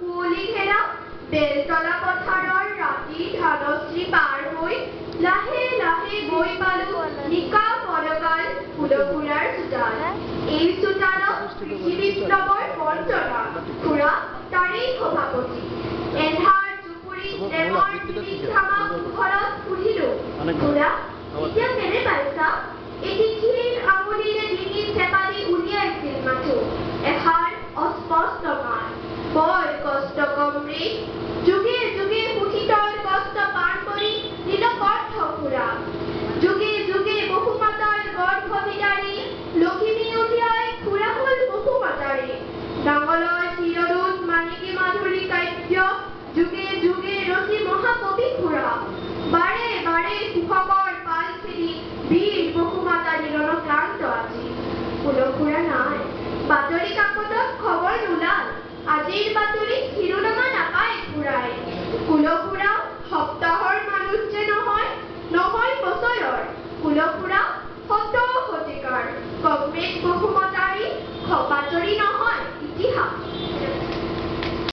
কুঁৱলী ঘেৰা বেলতলা পথাৰৰ ৰাতি ধানশ্ৰী পাৰ হৈ লাহে লাহে গৈ পালো নিকা পদকাল ফুলকুৰাৰ চোতাল। এই চোতালত কৃষি বিপ্লৱৰ মন্ত্ৰণা খুৰা তাৰেই সভাপতি। এন্ধাৰ জুপুৰি নিৰীক্ষামা ঘৰত সুধিলো খুৰা এতিয়া যুগে যুগে ৰচি মহাকবি খুৰা বাৰে বাৰে কৃষকৰ পাল খেদি বীৰ বহুমাতা নিৰণক্ৰান্ত আজি। ফুলকুৰা নাই, বাতৰি কাকতত খবৰ নোলাল, আজিৰ বাতৰিত